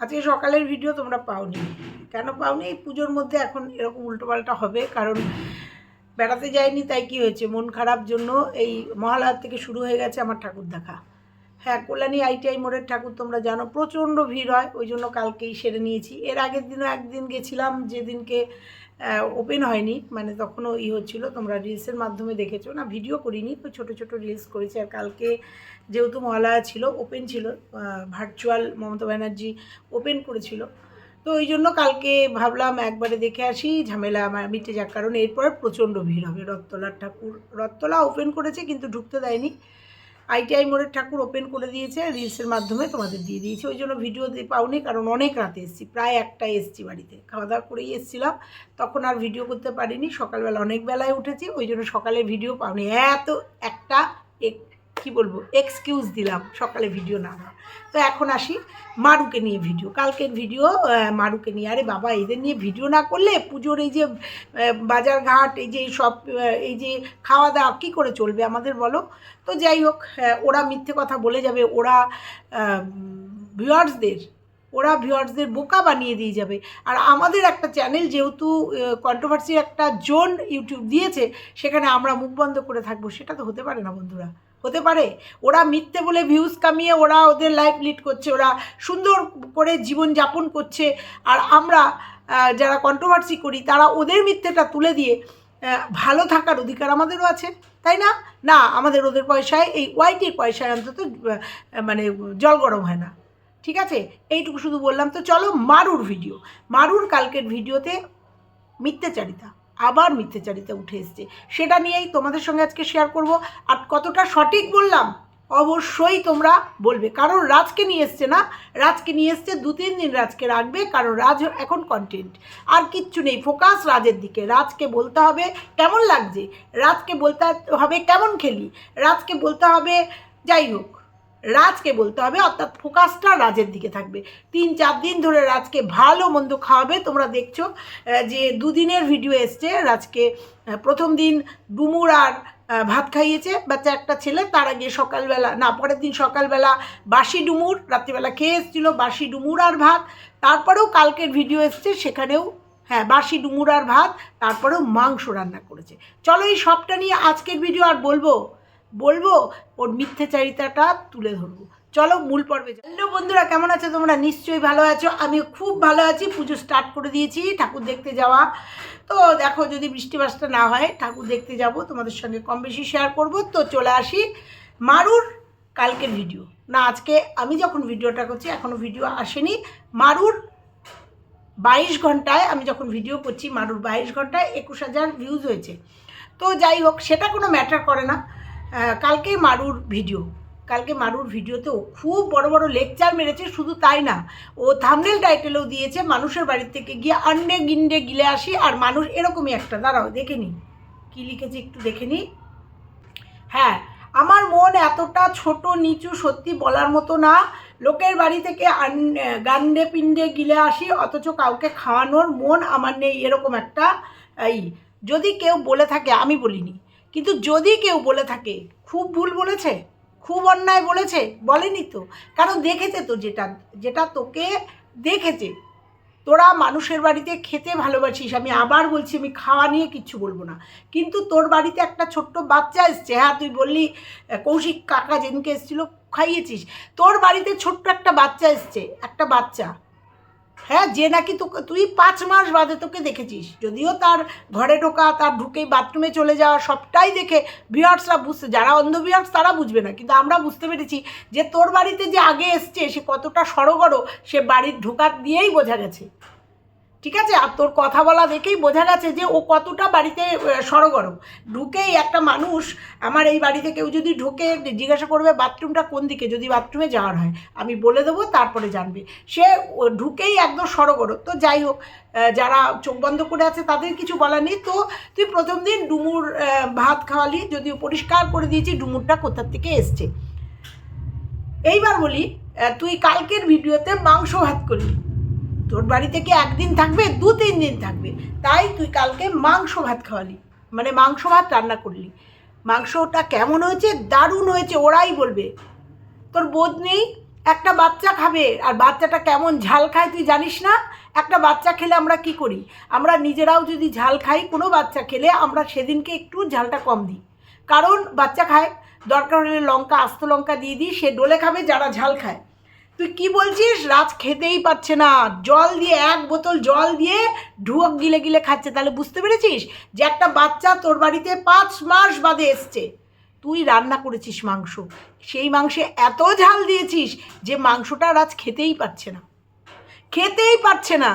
আজকে সকালের ভিডিও তোমরা পাওনি। কেন পাওনি? এই পুজোর মধ্যে এখন এরকম উল্টোপাল্টা হবে, কারণ বেড়াতে যায়নি তাই কি হয়েছে? মন খারাপ জন্য এই মহালয়ার থেকে শুরু হয়ে গেছে আমার ঠাকুর দেখা। হ্যাঁ কল্যাণী আইটিআই মোড়ের ঠাকুর তোমরা জানো, প্রচণ্ড ভিড় হয়, ওই জন্য কালকেই সেরে নিয়েছি। এর আগের দিনও একদিন গেছিলাম, যেদিনকে ওপেন হয়নি মানে তখনও ই হচ্ছিল, তোমরা রিলসের মাধ্যমে দেখেছ। না ভিডিও করিনি, তো ছোটো ছোটো রিলস করেছি, আর কালকে যেহেতু মহালয়া ছিল ওপেন ছিল ভার্চুয়াল মমতা ব্যানার্জি ওপেন করেছিল। তো ওই জন্য কালকে ভাবলাম একবারে দেখে আসি, ঝামেলা মিটে যাক, কারণ এরপর প্রচণ্ড ভিড় হবে। রথতলার ঠাকুর, রথতলা ওপেন করেছে, কিন্তু ঢুকতে দেয়নি। আইটিআই মোড়ের ঠাকুর ওপেন করে দিয়েছে রিলসের মাধ্যমে তোমাদের দিয়ে দিয়েছে। ওই জন্য ভিডিও দিয়ে পাওনি, কারণ অনেক রাতে এসেছি, প্রায় একটাই এসেছি বাড়িতে। খাওয়া দাওয়া করেই এসেছিলাম, তখন আর ভিডিও করতে পারিনি। সকালবেলা অনেক বেলায় উঠেছি, ওই জন্য সকালে ভিডিও পাওনি। এত একটা এক- কি বলব এক্সকিউজ দিলাম সকালে ভিডিও না। তো এখন আসি মারুকে নিয়ে ভিডিও কালকের ভিডিও মারুকে নিয়ে। আরে বাবা এদের নিয়ে ভিডিও না করলে পুজোর এই যে আহ, বাজারঘাট এই যে সব এই যে খাওয়া দাওয়া কী করে চলবে আমাদের বলো? তো যাই হোক ওরা মিথ্যে কথা বলে যাবে ওরা ভিউয়ার্সদের ওরা ভিউয়ার্সদের বোকা বানিয়ে দিয়ে যাবে। আর আমাদের একটা চ্যানেল যেহেতু কন্ট্রোভার্সির একটা জোন ইউটিউব দিয়েছে সেখানে আমরা মুখ বন্ধ করে থাকব। সেটা তো হতে পারে না বন্ধুরা। হতে পারে। ওরা মিথ্যে বলে ভিউজ কামিয়ে ওরা ওদের লাইফ লিড করছে, ওরা সুন্দর করে জীবন যাপন করছে। আর আমরা যারা কন্ট্রোভার্সি করি, তারা ওদের মিথ্যেটা তুলে দিয়ে ভালো থাকার অধিকার আমাদেরও আছে, তাই না? না, আমাদের ওদের পয়সায়, এই ওয়াইটির পয়সায় অন্তত মানে জল গরম হয় না। ঠিক আছে? এইটুকু শুধু বললাম। তো চলো মারুর ভিডিও মারুর কালকের ভিডিওতে মিথ্যাচারিতা আবার মিথ্যাচারিতা উঠে এসছে। সেটা নিয়েই তোমাদের সঙ্গে আজকে শেয়ার করব। আর কতটা সঠিক বললাম, অবশ্যই তোমরা বলবে। কারণ রাজকে নিয়ে এসছে না? রাজকে নিয়ে এসছে দু, তিন দিন রাজকে রাখবে, কারণ রাজ এখন কন্টেন্ট আর কিচ্ছু নেই ফোকাস রাজের দিকে। রাজকে বলতে হবে কেমন লাগছে? রাজকে বলতে হবে কেমন খেলি? রাজকে বলতে হবে যাই হোক। রাজকে বলতে হবে, অর্থাৎ ফোকাসটা রাজের দিকে থাকবে। তিন, চার দিন ধরে রাজকে ভালো মন্দ খাওয়াবে। তোমরা দেখছ যে দুদিনের ভিডিও এসছে, রাজকে প্রথম দিন ডুমুর আর ভাত খাইয়েছে, বাচ্চা একটা ছেলে, তার আগে সকালবেলা, না, পরের দিন সকালবেলা বাসি ডুমুর, রাত্রিবেলা খেয়ে এসেছিল, বাসি ডুমুর আর ভাত, তারপরেও কালকের ভিডিও এসছে, সেখানেও হ্যাঁ বাসি ডুমুর আর ভাত, তারপরেও মাংস রান্না করেছে। চলো এই সবটা নিয়ে আজকের ভিডিও আর বলব? বলব, ওর মিথ্যেচারিতাটা তুলে ধরবো। চলো মূল পর্বে। হ্যালো বন্ধুরা, কেমন আছো তোমরা? নিশ্চয়ই ভালো আছো। আমি খুব ভালো আছি। পুজো স্টার্ট করে দিয়েছি, ঠাকুর দেখতে যাওয়া। তো দেখো, যদি বৃষ্টি বাসটা না হয়, ঠাকুর দেখতে যাব। তোমাদের সঙ্গে কম বেশি শেয়ার করব। তো চলে আসি মারুর কালকের ভিডিও না, আজকে আমি যখন ভিডিওটা করছি এখনও ভিডিও আসেনি। মারুর বাইশ ঘন্টায়, আমি যখন ভিডিও করছি, মারুর বাইশ ঘন্টায় একুশ হাজার ভিউজ হয়েছে। তো যাই হোক, সেটা কোনো ম্যাটার করে না। আহ, কালকে মারুর ভিডিও। কালকে মারুর ভিডিওতে ও খুব বড় বড় লেকচার মেরেছে শুধু তাই না ও থামনেল টাইটেলও দিয়েছে মানুষের বাড়ির থেকে গিয়ে আন্ডে গিন্ডে গিলে আসি আর মানুষ এরকমই একটা। দাঁড়াও দেখে নি। কী লিখেছে একটু দেখে নি। হ্যাঁ আমার মন এতটা ছোট নিচু সত্যি বলার মতো না। লোকের বাড়ি থেকে গান্ডে পিণ্ডে গিলে আসি অথচ কাউকে খাওয়ানোর মন আমার নেই এরকম একটা এই যদি কেউ বলে থাকে আমি বলিনি। কিন্তু যদি কেউ বলে থাকে, খুব ভুল বলেছে, খুব অন্যায় বলেছে, বলেনি তো। কারণ দেখেছে তো যেটা যেটা তোকে দেখেছে। তোরা মানুষের বাড়িতে খেতে ভালোবাসিস, আমি আবার বলছি, আমি খাওয়া নিয়ে কিচ্ছু বলব না। কিন্তু তোর বাড়িতে একটা ছোট্ট বাচ্চা এসছে হ্যাঁ তুই বললি কৌশিক কাকা যেদিনকে এসেছিল, খাইয়েছিস। তোর বাড়িতে ছোট্ট একটা বাচ্চা এসছে, একটা বাচ্চা। হ্যাঁ যে নাকি তোকে, তুই পাঁচ মাস বাদে তোকে দেখেছিস। যদিও তার ঘরে ঢোকা, তার ঢুকেই বাথরুমে চলে যাওয়া সবটাই দেখে ভিউয়ার্সরা বুঝতে যারা অন্ধ ভিউয়ার্স তারা বুঝবে না। কিন্তু আমরা বুঝতে পেরেছি যে তোর বাড়িতে যে আগে এসছে, সে কতটা সড়গড় সে বাড়ির ঢোকা দিয়েই বোঝা গেছে। ঠিক আছে? আর তোর কথা বলা দেখেই বোঝা গেছে যে ও কতটা বাড়িতে সড়গড় ঢুকেই একটা মানুষ, আমার এই বাড়িতে কেউ যদি ঢুকে, জিজ্ঞাসা করবে বাথরুমটা কোন দিকে? যদি বাথরুমে যাওয়ার হয়, আমি বলে দেবো, তারপরে জানবে। সে ঢুকেই একদম সড়গড় তো যাই হোক যারা চোখ বন্ধ করে আছে, তাদের কিছু বলার নেই। তো তুই প্রথম দিন ডুমুর ভাত খাওয়ালি, যদিও পরিষ্কার করে দিয়েছি, ডুমুরটা কোথার থেকে এসছে। এইবার বলি তুই কালকের ভিডিওতে মাংস ভাত করলি। তোর বাড়ি থেকে একদিন থাকবে? দু, তিন দিন থাকবে। তাই তুই কালকে মাংস ভাত খাওয়ালি। মানে মাংস ভাত রান্না করলি। মাংসটা কেমন হয়েছে? দারুণ হয়েছে, ওরাই বলবে। তোর বোধ নেই? একটা বাচ্চা খাবে, আর বাচ্চাটা কেমন ঝাল খায় তুই জানিস না? একটা বাচ্চা খেলে আমরা কি করি? আমরা নিজেরাও যদি ঝাল খাই, কোনো বাচ্চা খেলে আমরা সেদিনকে একটু ঝালটা কম দিই। কারণ বাচ্চা খায়, দরকার হলে লঙ্কা, আস্ত লঙ্কা দিয়ে দিই, সে ডোলে খাবে, যারা ঝাল খায়। তুই কি বলছিস? রাজ খেতেই পাচ্ছে না। জল দিয়ে, এক বোতল জল দিয়ে ঢুয়ক গিলে গিলে খাচ্ছে। তাহলে বুঝতে পেরেছিস যে একটা বাচ্চা তোর বাড়িতে পাঁচ মাস বাদে এসছে। তুই রান্না করেছিস মাংস। সেই মাংসে এত ঝাল দিয়েছিস যে মাংসটা রাজ খেতেই পারছে না। খেতেই পারছে না।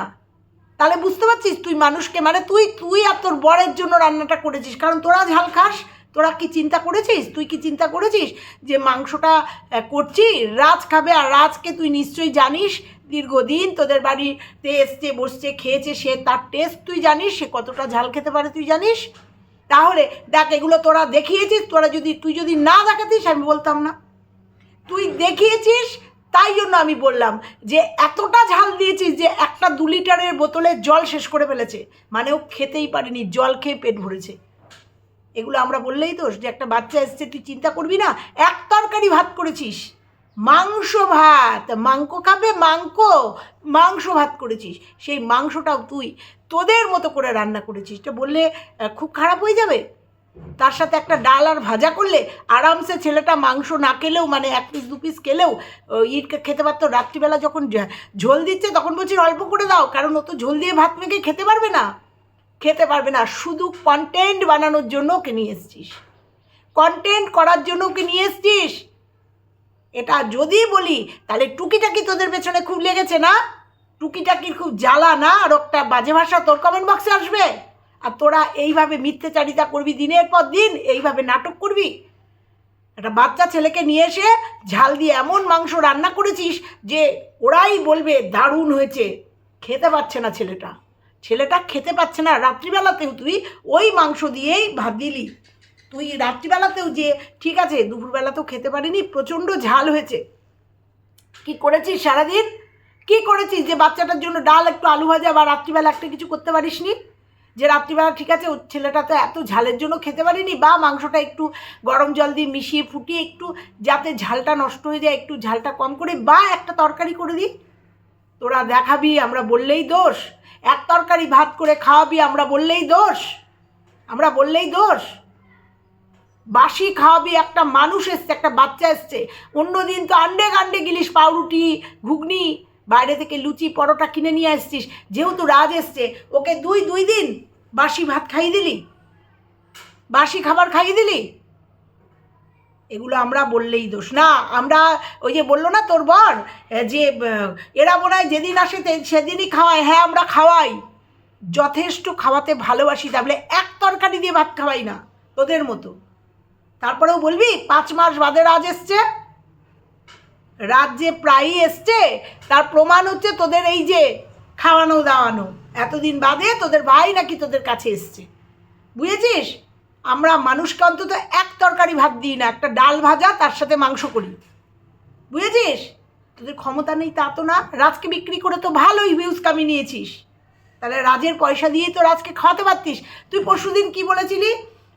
তাহলে বুঝতে পারছিস তুই মানুষকে মানে তুই তুই আর তোর বরের জন্য রান্নাটা করেছিস। কারণ তোরা ঝাল খাস তোরা কি চিন্তা করেছিস? তুই কি চিন্তা করেছিস যে মাংসটা করছি? রাজ খাবে আর রাজকে তুই নিশ্চয়ই জানিস দীর্ঘদিন তোদের বাড়িতে এসছে, বসছে, খেয়েছে, সে তার টেস্ট তুই জানিস, সে কতটা ঝাল খেতে পারে তুই জানিস? তাহলে দেখ, এগুলো তোরা দেখিয়েছিস, তোরা যদি, তুই যদি না দেখাতিস, আমি বলতাম না। তুই দেখিয়েছিস, তাই জন্য আমি বললাম যে এতটা ঝাল দিয়েছিস যে একটা দু লিটারের বোতলে জল শেষ করে ফেলেছে। মানে ও খেতেই পারেনি, জল খেয়ে পেট ভরেছে। এগুলো আমরা বললেই দোষ যে একটা বাচ্চা এসছে, তুই চিন্তা করবি না। এক তরকারি ভাত করেছিস। মাংস ভাত। মাংস খাবে মাংস। মাংস ভাত করেছিস। সেই মাংসটাও তুই তোদের মতো করে রান্না করেছিস। এটা বললে খুব খারাপ হয়ে যাবে। তার সাথে একটা ডাল আর ভাজা করলে আরামসে ছেলেটা মাংস না খেলেও মানে এক পিস দু পিস খেলেও ইট খেতে পারতো। রাত্রিবেলা যখন ঝোল দিচ্ছে, তখন বলছি, অল্প করে দাও। কারণ ও তো ঝোল দিয়ে ভাত মেখে খেতে পারবে না। খেতে পারবে না। শুধু কন্টেন্ট বানানোর জন্য ওকে নিয়ে এসছিস। কন্টেন্ট করার জন্য ওকে নিয়ে এসছিস? এটা যদি বলি, তাহলে টুকিটাকি তোদের পেছনে খুব লেগেছে না? টুকিটাকির খুব জ্বালা না? আর একটা বাজে ভাষা তোর কমেন্ট বক্সে আসবে? আর তোরা এইভাবে মিথ্যেচারিতা করবি দিনের পর দিন, এইভাবে নাটক করবি? একটা বাচ্চা ছেলেকে নিয়ে এসে ঝাল দিয়ে এমন মাংস রান্না করেছিস যে ওরাই বলবে দারুণ হয়েছে। খেতে পারছে না ছেলেটা। ছেলেটা খেতে পাচ্ছে না। রাত্রিবেলাতেও তুই ওই মাংস দিয়েই ভাত দিলি। তুই রাত্রিবেলাতেও যে, ঠিক আছে, দুপুরবেলাতেও খেতে পারিনি, প্রচণ্ড ঝাল হয়েছে। কি করেছিস সারাদিন? কি করেছিস যে বাচ্চাটার জন্য ডাল, একটু আলু ভাজা বা রাত্রিবেলা একটা কিছু করতে পারিস নি যে রাত্রিবেলা, ঠিক আছে, ও ছেলেটা তো এত ঝালের জন্য খেতে পারিনি, বা মাংসটা একটু গরম জল দিয়ে মিশিয়ে ফুটিয়ে একটু যাতে ঝালটা নষ্ট হয়ে যায়, একটু ঝালটা কম করে বা একটা তরকারি করে দিই। তোরা দেখাবি, আমরা বললেই দোষ। এক তরকারি ভাত করে খাওয়াবি, আমরা বললেই দোষ। আমরা বললেই দোষ। বাসি খাওয়াবি, একটা মানুষ এসছে, একটা বাচ্চা এসছে। অন্যদিন তো আন্ডে গান্ডে গিলিস পাউরুটি, ঘুগনি, বাইরে থেকে লুচি, পরোটা কিনে নিয়ে আসছিস। যেহেতু রাজ এসছে, ওকে দুই দুই দিন বাসি ভাত খাইয়ে দিলি। বাসি খাবার খাইয়ে দিলি? এগুলো আমরা বললেই দোষ। না, আমরা ওই যে বলল না তোর বর যে এরা মনে হয় যেদিন আসে সেদিনই খাওয়ায়। হ্যাঁ আমরা খাওয়াই। যথেষ্ট খাওয়াতে ভালোবাসি। তাহলে এক তরকারি দিয়ে ভাত খাওয়াই না, তোদের মতো। তারপরেও বলবি, পাঁচ মাস বাদে রাজ এসছে। রাত যে প্রায়ই এসছে, তার প্রমাণ হচ্ছে তোদের এই যে খাওয়ানো দাওয়ানো এতদিন বাদে তোদের ভাই নাকি তোদের কাছে এসছে। বুঝেছিস? আমরা মানুষকে অন্তত এক তরকারি ভাত দিই না, একটা ডাল ভাজা, তার সাথে মাংস করি। বুঝেছিস? তোদের ক্ষমতা নেই তা তো না। রাজকে বিক্রি করে তো ভালোই ভিউজ কামিয়ে নিয়েছিস। তাহলে রাজের পয়সা দিয়েই তো রাজকে খাওয়াতে পারতিস। তুই পরশুদিন কি বলেছিলি?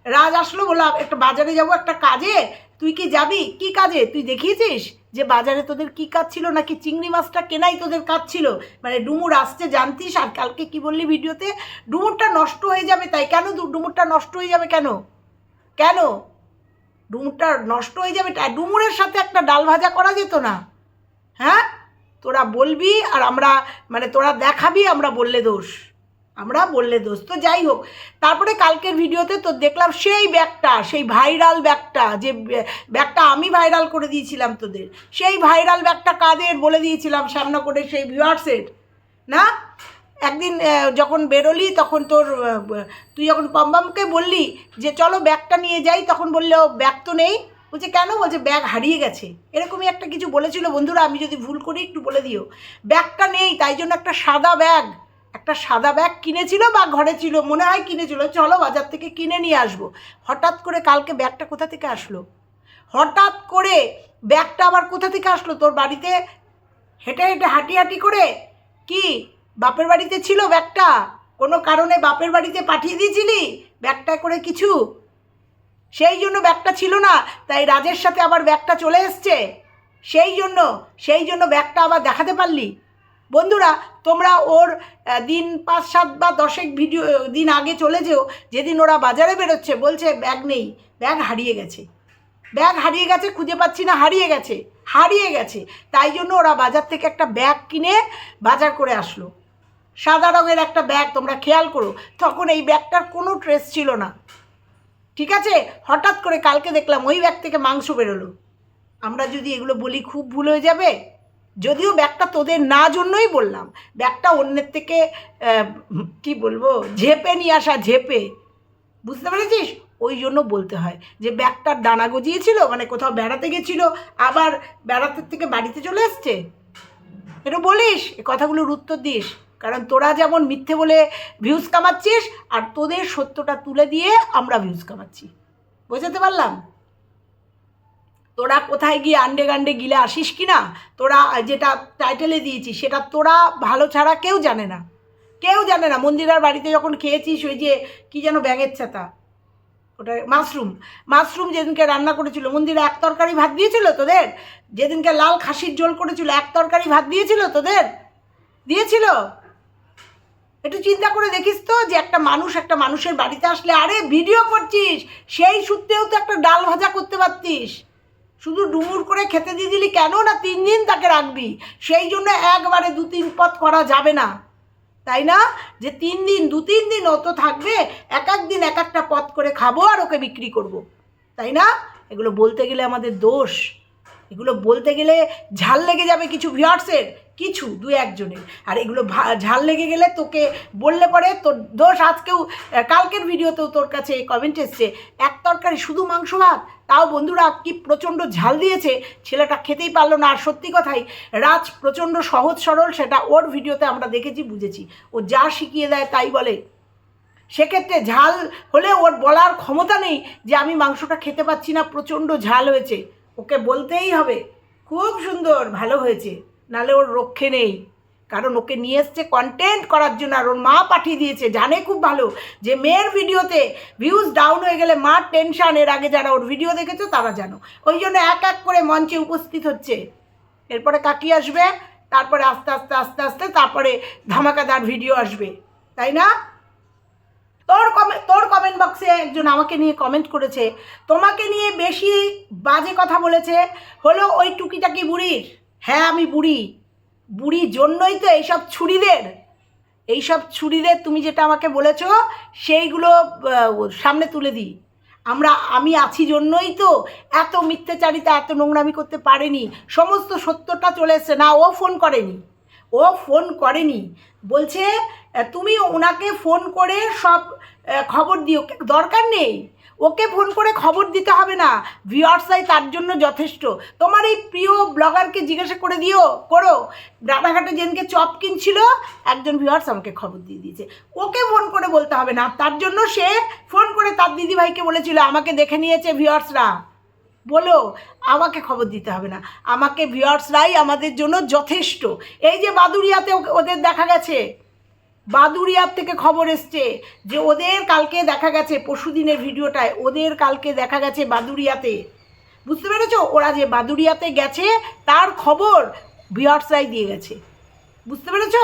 রাজ আসলো বললাম, একটা বাজারে যাব একটা কাজে, তুই কি যাবি? কি কাজে? তুই দেখিয়েছিস? যে বাজারে তোদের কি কাজ ছিল নাকি চিংড়ি মাছটা কেনাই তোদের কাজ ছিল? মানে ডুমুর আসছে জানতিস আর কালকে কি বললি ভিডিওতে? ডুমুরটা নষ্ট হয়ে যাবে তাই কেন ডুমুরটা নষ্ট হয়ে যাবে কেন? কেন? ডুমুরটা নষ্ট হয়ে যাবে ডুমুরের সাথে একটা ডাল ভাজা করা যেত না। হ্যাঁ? তোরা বলবি আর আমরা মানে তোরা দেখাবি আমরা বললে দোষ। আমরা বললে দোষ তো যাই হোক। তারপরে কালকের ভিডিওতে তো দেখলাম সেই ব্যাগটা, সেই ভাইরাল ব্যাগটা, যে ব্যাগটা আমি ভাইরাল করে দিয়েছিলাম তোদের। সেই ভাইরাল ব্যাগটা কাদের বলে দিয়েছিলাম সামনা করে সেই ভিউয়ার্সের, না? একদিন যখন বেরোলি তখন তোর তুই যখন পম্বামকে বললি যে চলো ব্যাগটা নিয়ে যাই, তখন বলল ব্যাগ তো নেই। বলছে, কেন? বলছে, ব্যাগ হারিয়ে গেছে। এরকমই একটা কিছু বলেছিল বন্ধুরা, আমি যদি ভুল করি একটু বলে দিও। ব্যাগটা নেই, তাই জন্য একটা সাদা ব্যাগ। একটা সাদা ব্যাগ কিনেছিল বা ঘরে ছিল, মনে হয় কিনেছিল, চলো বাজার থেকে কিনে নিয়ে আসব। হঠাৎ করে কালকে ব্যাগটা কোথা থেকে আসলো? হঠাৎ করে ব্যাগটা আবার কোথা থেকে আসলো? তোর বাড়িতে? হেঁটে হেঁটে হাঁটি হাঁটি করে? কি? বাপের বাড়িতে ছিল ব্যাগটা কোনো কারণে বাপের বাড়িতে পাঠিয়ে দিয়েছিলি ব্যাগটা করে কিছু? সেই জন্য ব্যাগটা ছিল না, তাই রাজের সাথে আবার ব্যাগটা চলে এসছে। সেই জন্য সেই জন্য ব্যাগটা আবার দেখাতে পারলি? বন্ধুরা, তোমরা ওর দিন পাঁচ, সাত বা দশেক ভিডিও দিন আগে চলে যেও, যেদিন ওরা বাজারে বেরোচ্ছে, বলছে ব্যাগ নেই, ব্যাগ হারিয়ে গেছে। ব্যাগ হারিয়ে গেছে, খুঁজে পাচ্ছি না, হারিয়ে গেছে হারিয়ে গেছে। তাই জন্য ওরা বাজার থেকে একটা ব্যাগ কিনে বাজার করে আসলো। সাদা রঙের একটা ব্যাগ, তোমরা খেয়াল করো, তখন এই ব্যাগটার কোনো ট্রেস ছিল না। ঠিক আছে? হঠাৎ করে কালকে দেখলাম ওই ব্যাগ থেকে মাংস বেরোলো। আমরা যদি এগুলো বলি, খুব ভুল হয়ে যাবে? যদিও ব্যাগটা তোদের না জন্যই বললাম, ব্যাগটা অন্যের থেকে কি বলব, ঝেপে নিয়ে আসা, ঝেপে। বুঝতে পেরেছিস? ওই জন্য বলতে হয় যে ব্যাগটার ডানা গজিয়েছিল মানে কোথাও বেড়াতে গেছিল, আবার বেড়াতে থেকে বাড়িতে চলে এসছে। এটা বলিস, এ কথাগুলোর উত্তর দিস, কারণ তোরা যেমন মিথ্যে বলে ভিউজ কামাচ্ছিস, আর তোদের সত্যটা তুলে দিয়ে আমরা ভিউজ কামাচ্ছি। বোঝাতে পারলাম? তোরা কোথায় গিয়ে আন্ডে গান্ডে গিলে আসিস কি না তোরা যেটা টাইটেলে দিয়েছিস সেটা তোরা ভালো ছাড়া কেউ জানে না। কেউ জানে না। মন্দিরার বাড়িতে যখন খেয়েছিস ওই যে, কী যেন ব্যাঙের ছাতা? ওটা মাশরুম। মাশরুম যেদিনকে রান্না করেছিল, মন্দিরে এক তরকারি ভাত দিয়েছিল তোদের? যেদিনকে লাল খাসির ঝোল করেছিল, এক তরকারি ভাত দিয়েছিল তোদের? দিয়েছিল? একটু চিন্তা করে দেখিস তো যে একটা মানুষ একটা মানুষের বাড়িতে আসলে, আরে ভিডিও করছিস, সেই সূত্রেও তো একটা ডাল ভাজা করতে পারতিস। শুধু ডুমুর করে খেতে দিয়ে দিলি কেন না তিন দিন তাকে রাখবি? সেই জন্য একবারে দু তিন পথ করা যাবে না। তাই না? যে তিন দিন দু তিন দিন অত থাকবে, এক এক দিন এক একটা পথ করে খাব আর ওকে বিক্রি করব। তাই না? এগুলো বলতে গেলে আমাদের দোষ। এগুলো বলতে গেলে ঝাল লেগে যাবে কিছু ভিউয়ার্সের কিছু দু একজনের। আর এগুলো ঝাল লেগে গেলে তোকে বললে পরে তোর দোষ আজকেও কালকের ভিডিওতেও তোর কাছে কমেন্ট এসছে, এক তরকারি শুধু মাংস ভাত? তাও বন্ধুরা কি প্রচণ্ড ঝাল দিয়েছে? ছেলেটা খেতেই পারল না। আর সত্যি কথাই, রাজ প্রচণ্ড সহজ সরল, সেটা ওর ভিডিওতে আমরা দেখেছি, বুঝেছি। ও যা শিখিয়ে দেয় তাই বলে। সেক্ষেত্রে ঝাল হলে ওর বলার ক্ষমতা নেই যে আমি মাংসটা খেতে পাচ্ছি না, প্রচণ্ড ঝাল হয়েছে। ওকে বলতেই হবে। খুব সুন্দর, ভালো হয়েছে। নালে ওর রক্ষে নেই। কারণ ওকে নিয়ে এসছে কন্টেন্ট করার জন্য আর ওর মা পাঠিয়ে দিয়েছে, জানে খুব ভালো। যে মেয়ের ভিডিওতে ভিউজ ডাউন হয়ে গেলে মার টেনশান এর আগে যারা ওর ভিডিও দেখেছ তারা জানো। ওই জন্য এক এক করে মঞ্চে উপস্থিত হচ্ছে। এরপরে কাকি আসবে, তারপরে আস্তে আস্তে আস্তে আস্তে তারপরে ধামাকাদার ভিডিও আসবে। তাই না? তোর কমেন্ট তোর কমেন্ট বক্সে একজন আমাকে নিয়ে কমেন্ট করেছে। তোমাকে নিয়ে বেশি বাজে কথা বলেছে। হলো ওই টুকিটাকি বুড়ির। হ্যাঁ আমি বুড়ি। বুড়ির জন্যই তো এইসব ছুরিদের। এইসব ছুরিদের তুমি যেটা আমাকে বলেছ, সেইগুলো সামনে তুলে দিই। আমরা, আমি আছি জন্যই তো এত মিথ্যাচারিতা, এত নোংরামি করতে পারেনি। সমস্ত সত্যটা চলে এসছে। না, ও ফোন করেনি। ও ফোন করেনি। বলছে তুমি ওনাকে ফোন করে সব খবর দিও। দরকার নেই। ওকে ফোন করে খবর দিতে হবে না। ভিওয়ার্সাই তার জন্য যথেষ্ট। তোমার এই প্রিয় ব্লগারকে জিজ্ঞাসা করে দিও, করো। রানাঘাটে যেদিনকে চপ কিনছিল, একজন ভিওয়ার্স আমাকে খবর দিয়ে দিয়েছে। ওকে ফোন করে বলতে হবে না, তার জন্য সে ফোন করে তার দিদিভাইকে বলেছিল, আমাকে দেখে নিয়েছে ভিওয়ার্সরা বলো, আমাকে খবর দিতে হবে না। আমাকে ভিওয়ার্সরাই আমাদের জন্য যথেষ্ট। এই যে বাদুরিয়াতে ওদের দেখা গেছে। বাদুরিয়ার থেকে খবর এসছে যে ওদের কালকে দেখা গেছে, পরশুদিনের ভিডিওটায় ওদের কালকে দেখা গেছে বাদুরিয়াতে বুঝতে পেরেছ? ওরা যে বাদুরিয়াতে গেছে, তার খবর ভিওয়ার্সরাই দিয়ে গেছে। বুঝতে পেরেছ?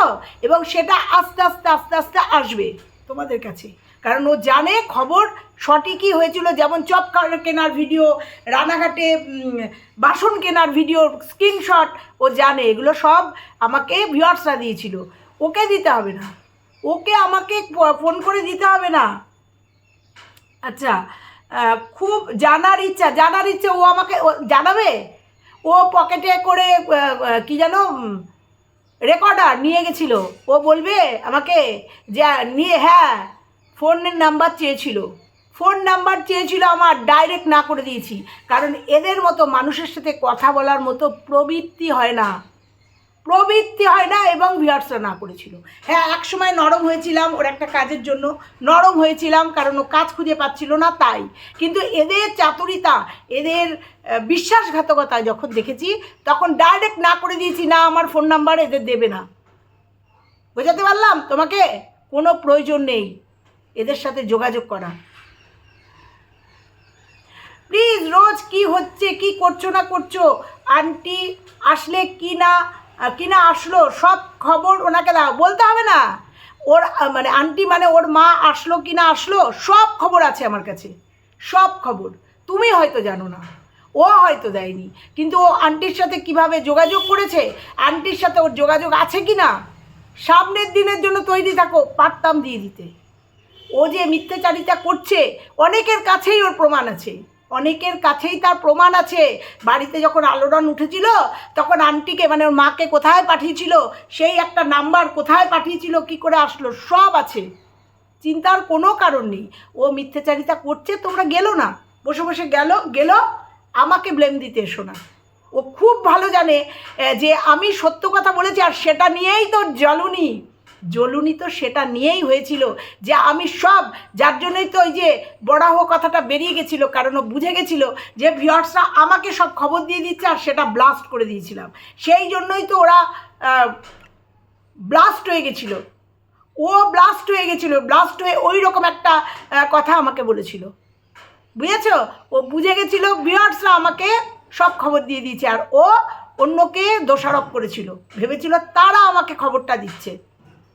এবং সেটা আস্তে আস্তে আস্তে আস্তে আসবে তোমাদের কাছে। কারণ ও জানে খবর সঠিকই হয়েছিল, যেমন চপ কেনার ভিডিও, রানাঘাটে বাসন কেনার ভিডিও, স্ক্রিনশট ও জানে। এগুলো সব আমাকে ভিউয়ার্সরা দিয়েছিল। ওকে দিতে হবে না। ওকে আমাকে ফোন করে দিতে হবে না। আচ্ছা খুব জানার ইচ্ছা জানার ইচ্ছা, ও আমাকে জানাবে? ও পকেটে করে কি যেন রেকর্ডার নিয়ে গেছিল। ও বলবে আমাকে যে, নিয়ে হ্যাঁ ফোনের নাম্বার চেয়েছিল। ফোন নাম্বার চেয়েছিল আমার ডাইরেক্ট না করে দিয়েছি। কারণ এদের মতো মানুষের সাথে কথা বলার মতো প্রবৃত্তি হয় না। প্রবৃত্তি হয় না এবং ভিউয়ার্সরা না করেছিল। হ্যাঁ এক সময় নরম হয়েছিলাম ওর একটা কাজের জন্য। নরম হয়েছিলাম কারণ ও কাজ খুঁজে পাচ্ছিল না তাই। কিন্তু এদের চাতুরিতা, এদের বিশ্বাসঘাতকতা যখন দেখেছি, তখন ডাইরেক্ট না করে দিয়েছি, না আমার ফোন নাম্বার এদের দেবে না। বোঝাতে পারলাম তোমাকে? কোনো প্রয়োজন নেই। এদের সাথে যোগাযোগ করা। প্লিজ রোজ কি হচ্ছে, কি করছ না করছ? আন্টি আসলে কি না আহ, কি না আসলো সব খবর ওনাকে দাও বলতে হবে না ওর মানে আন্টি মানে ওর মা আসলো কি না আসলো সব খবর আছে আমার কাছে। সব খবর। তুমি হয়তো জানো না ও হয়তো দেয়নি। কিন্তু ও আন্টির সাথে কীভাবে যোগাযোগ করেছে আন্টির সাথে ওর যোগাযোগ আছে কি না সামনের দিনের জন্য তৈরি থাকো পারতাম দিয়ে দিতে। ও যে মিথ্যাচারিতা করছে অনেকের কাছেই ওর প্রমাণ আছে। অনেকের কাছেই তার প্রমাণ আছে। বাড়িতে যখন আলোড়ন উঠেছিল, তখন আন্টিকে মানে ওর মাকে কোথায় পাঠিয়েছিল, সেই একটা নাম্বার কোথায় পাঠিয়েছিল, কি করে আসলো, সব আছে। চিন্তার কোনো কারণ নেই। ও মিথ্যাচারিতা করছে, তোমরা গেলো না। বসে বসে গেল গেল, আমাকে ব্লেম দিতে এসো না। ও খুব ভালো জানে যে আমি সত্য কথা বলেছি আর সেটা নিয়েই তো জ্বলুনি। জ্বলুনি তো সেটা নিয়েই হয়েছিল যে আমি সব, যার জন্যই তো ওই যে বড়াহ কথাটা বেরিয়ে গেছিল, কারণ ও বুঝে গেছিল যে ভিওর্সরা আমাকে সব খবর দিয়ে দিচ্ছে আর সেটা ব্লাস্ট করে দিয়েছিলাম। সেই জন্যই তো ওরা ব্লাস্ট হয়ে গেছিল। ও ব্লাস্ট হয়ে গেছিল ব্লাস্ট হয়ে ওই রকম একটা কথা আমাকে বলেছিল। বুঝেছ? ও বুঝে গেছিল ভিউয়ার্সরা আমাকে সব খবর দিয়ে দিয়েছে আর ও অন্যকে দোষারোপ করেছিল। ভেবেছিল তারা আমাকে খবরটা দিচ্ছে।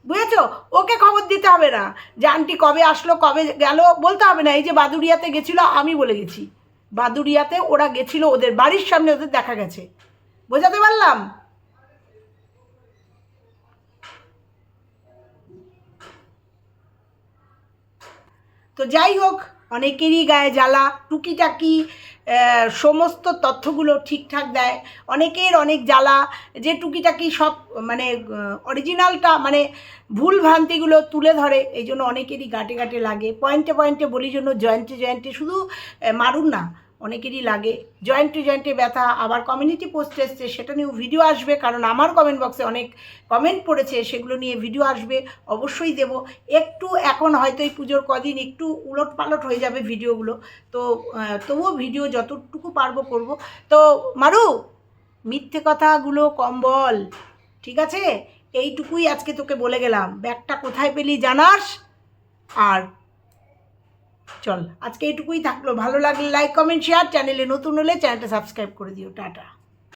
বুঝেছ? ওকে খবর দিতে হবে না। যে আন্টি কবে আসলো, কবে গেল, বলতে হবে না। এই যে বাদুরিয়াতে গেছিল, আমি বলে গেছি। বাদুরিয়াতে ওরা গেছিল, ওদের বাড়ির সামনে ওদের দেখা গেছে। বোঝাতে পারলাম? তো যাই হোক অনেকেরই গায়ে জ্বালা, টুকিটাকি সমস্ত তথ্যগুলো ঠিকঠাক দেয়। অনেকের অনেক জ্বালা, যে টুকিটাকি সব মানে অরিজিনালটা মানে ভুল ভ্রান্তিগুলো তুলে ধরে, এই জন্য অনেকেরই গাঁটে গাঁটে লাগে। পয়েন্টে পয়েন্টে বলি জন্য জয়েন্টে জয়েন্টে শুধু মারুন না অনেকেরই লাগে। জয়েন্ট টু জয়েন্টে ব্যথা, আবার কমিউনিটি পোস্ট এসছে, সেটা নিয়েও ভিডিও আসবে, কারণ আমার কমেন্ট বক্সে অনেক কমেন্ট পড়েছে, সেগুলো নিয়ে ভিডিও আসবে, অবশ্যই দেব। একটু এখন হয়তো এই পুজোর কদিন একটু উলট পালট হয়ে যাবে ভিডিওগুলো তো তবুও ভিডিও যতটুকু পারব করব। তো, মারু, মিথ্যে কথাগুলো কম বল, ঠিক আছে? এইটুকুই আজকে তোকে বলে গেলাম। ব্যাগটা কোথায় পেলি জানাস? আর চল, আজকে এটুকুই থাকল। ভালো লাগলে লাইক কমেন্ট শেয়ার চ্যানেলে নতুন হলে চ্যানেলটা সাবস্ক্রাইব করে দিও। টাটা।